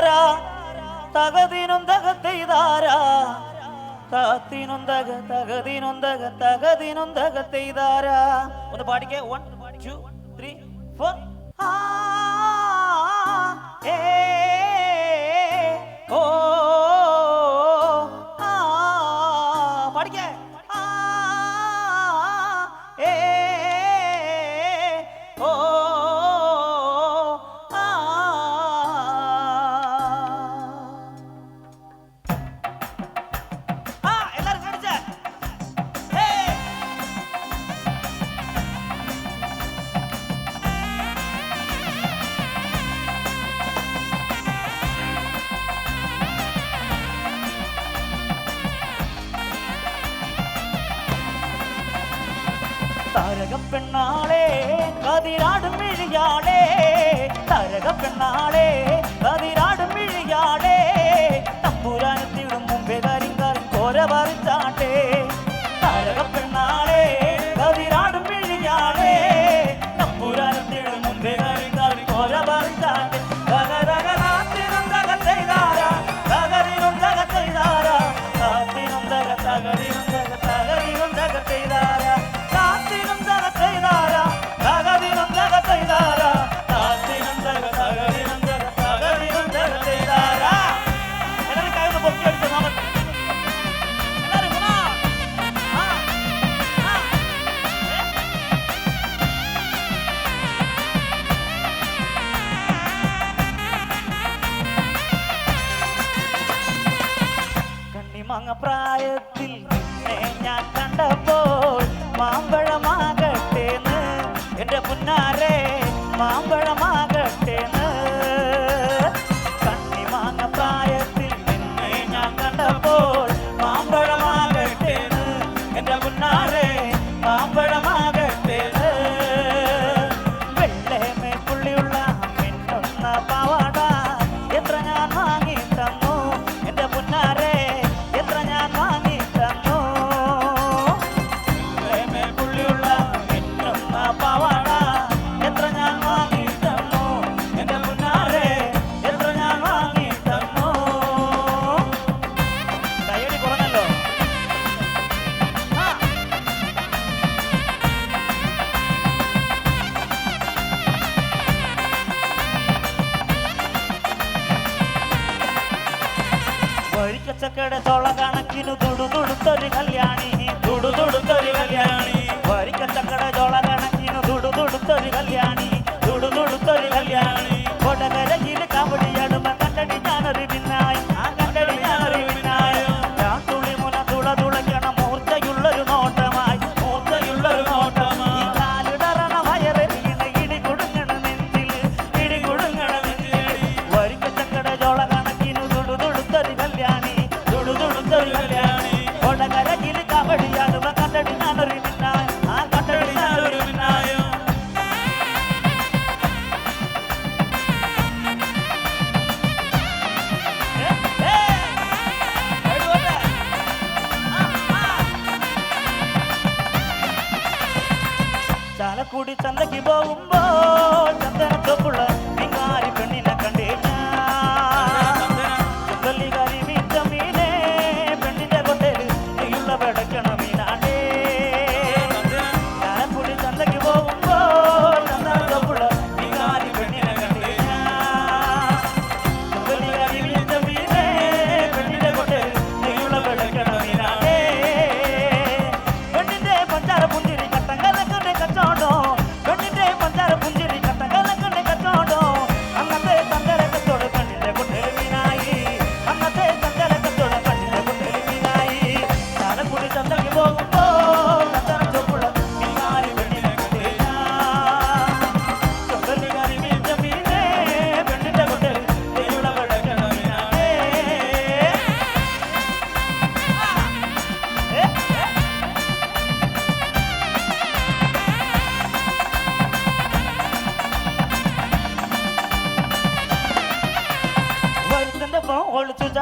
ಕಾರಾ ತಗದಿನೊಂದಗ ತೈದಾರಾ ತಾತಿನೊಂದಗ, ತಗದಿನೊಂದಗ ತಗದಿನೊಂದಗ ತೈದಾರಾ ಒಂದು ಬಾಡಿಗೆ 1 2 3 4 ಆ, ಏ பெண்ணாளே கதிராடும் விழியாளே தரக பெண்ணாளே மாமரமாரே மாம்பழமாக കുടക്കട തൊള കണക്കിനു തുടുതുടുത്തൊരു കല്യാണി.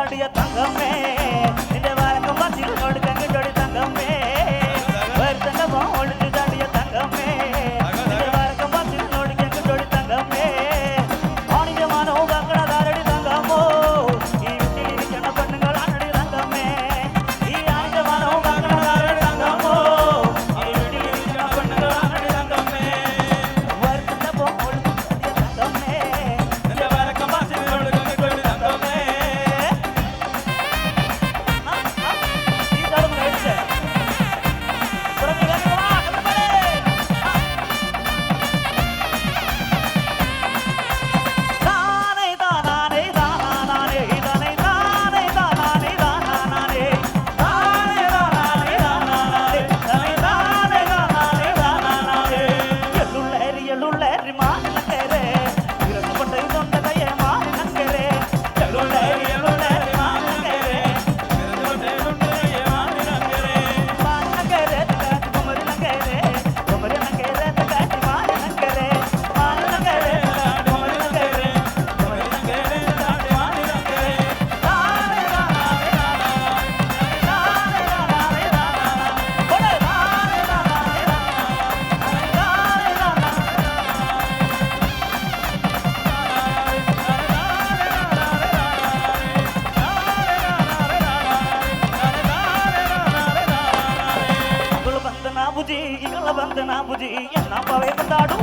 Maria tá na. ಮಾತಾಡು